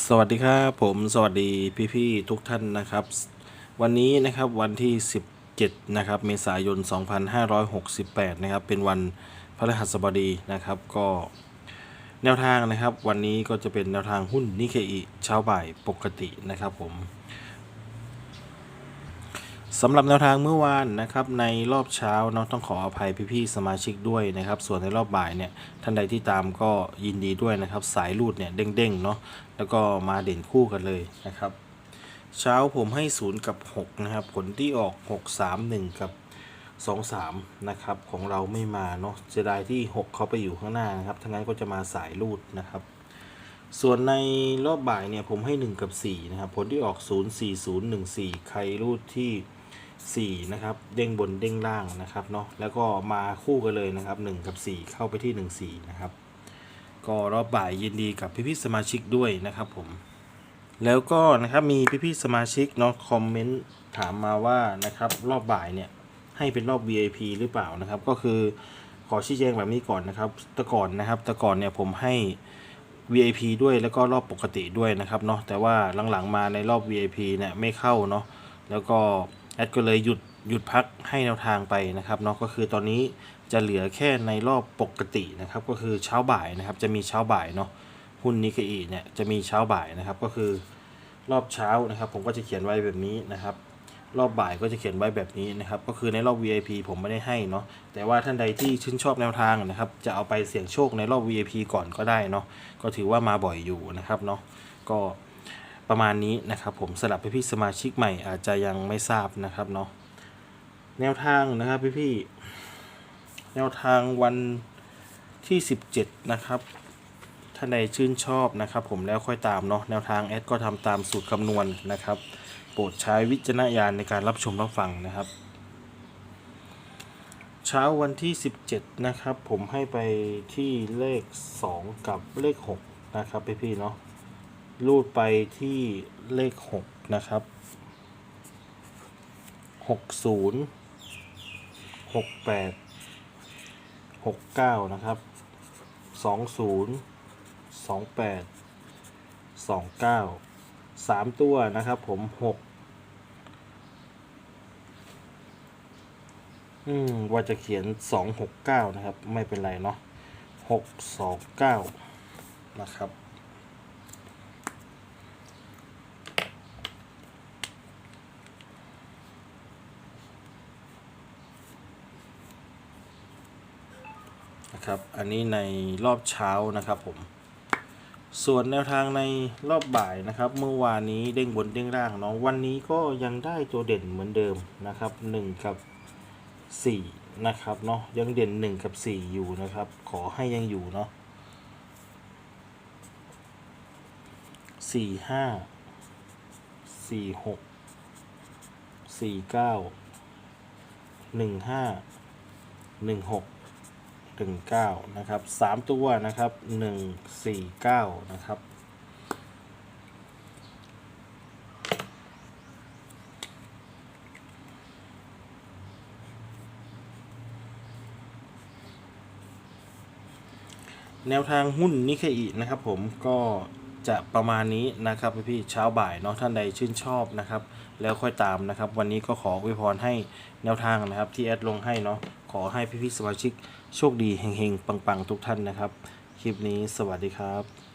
สวัสดีครับผมสวัสดีพี่ๆทุกท่านนะครับ วันนี้นะครับวันที่ 17 นะครับ เมษายน 2568 นะครับ เป็นวันพฤหัสบดีนะครับ ก็แนวทางนะครับ วันนี้ก็จะเป็นแนวทางหุ้นนิเคอิเช้าบ่ายปกตินะครับผม สำหรับแนวทางเมื่อวานนะครับในรอบเช้าเนาะต้องขออภัยพี่ๆสมาชิกด้วยนะครับ ส่วนในรอบบ่ายเนี่ยท่านใดที่ตามก็ยินดีด้วยนะครับ สายรูดเนี่ยเด้งๆเนาะแล้วก็มาเด่นคู่กันเลยนะครับ เช้าผมให้ 0 กับ 6 นะครับ ผลที่ออก 6 3 1 กับ 2 3 นะครับ ของเราไม่มาเนาะเสียดายที่ 6 เขาไปอยู่ข้างหน้านะครับทั้งนั้นก็จะมาสายรูดนะครับส่วนในรอบบ่ายเนี่ยผมให้ 1 กับ 4 นะครับ ผลที่ออก 0 4 0 1 4 ใครรูดที่ 4 นะครับ เด้งบนเด้งล่างนะครับเนาะแล้วก็มาคู่กันเลยนะครับ 1 กับ 4 เข้าไปที่ 1 4 นะครับ ก็รอบบ่ายยินดีกับพี่ๆสมาชิกด้วยนะครับผมแล้วก็นะครับมีพี่ๆสมาชิกเนาะคอมเมนต์ถามมาว่านะครับรอบบ่ายเนี่ยให้เป็นรอบ VIP หรือเปล่านะครับ ก็คือขอชี้แจงแบบนี้ก่อนนะครับแต่ก่อนนะครับแต่ก่อนเนี่ยผมให้ VIP ด้วยแล้วก็รอบปกติด้วยนะครับเนาะแต่ว่าหลังๆมาในรอบ VIP เนี่ยไม่เข้าเนาะแล้วก็ แอดก็เลยหยุดหยุดพักให้แนวทางไปนะครับเนาะก็คือตอนนี้จะเหลือแค่ในรอบปกตินะครับ ก็คือเช้าบ่ายนะครับ จะมีเช้าบ่ายเนาะหุ้นนิกเกอีเนี่ยจะมีเช้าบ่ายนะครับ ก็คือรอบเช้านะครับ ผมก็จะเขียนไว้แบบนี้นะครับ รอบบ่ายก็จะเขียนไว้แบบนี้นะครับ ก็คือในรอบ VIP ผมไม่ได้ให้เนาะแต่ว่าท่านใดที่ชื่นชอบแนวทางนะครับ จะเอาไปเสี่ยงโชคในรอบ VIP ก่อนก็ได้เนาะก็ถือว่ามาบ่อยอยู่นะครับเนาะก็ ประมาณนี้นะครับผมสำหรับพี่ๆสมาชิกใหม่อาจจะยังไม่ทราบนะครับเนาะแนวทางนะครับพี่ๆแนวทางวันที่ 17 นะครับท่านใดชื่นชอบนะครับผมแล้วค่อยตามเนาะแนวทางแอดก็ทำตามสูตรคำนวณนะครับ โปรดใช้วิจารณญาณในการรับชมรับฟังนะครับ เช้าวันที่ 17 นะครับ ผมให้ไปที่เลข 2 กับเลข 6 นะครับพี่ๆเนาะ รูดไปที่เลข 6 นะครับ 60 68 69 นะครับ 20 28 29สามตัวนะครับผมหกอืม ว่าจะเขียนสองหกเก้านะครับ ไม่เป็นไรเนาะหกสองเก้านะครับ นะครับ อันนี้ในรอบเช้านะครับผม ส่วนแนวทางในรอบบ่ายนะครับ เมื่อวานนี้เด้งบนเด้งล่างเนาะวันนี้ก็ยังได้ตัวเด่นเหมือนเดิมนะครับ 1 กับ 4 นะครับเนาะยังเด่น 1 กับ 4 อยู่นะครับ ขอให้ยังอยู่เนาะสี่ห้าสี่หกสี่เก้าหนึ่งห้าหนึ่งหก หนึ่งเก้านะครับสามตัวนะครับหนึ่งสี่เก้านะครับแนวทางหุ้นนิเคอินะครับผมก็ จะประมาณนี้นะครับพี่ๆเช้าบ่ายเนาะท่านใดชื่นชอบนะครับ แล้วค่อยตามนะครับ วันนี้ก็ขออวยพรให้แนวทางนะครับ ที่แอดลงให้เนาะขอให้พี่ๆสมาชิกโชคดีเฮงๆปังๆ ทุกท่านนะครับ คลิปนี้สวัสดีครับ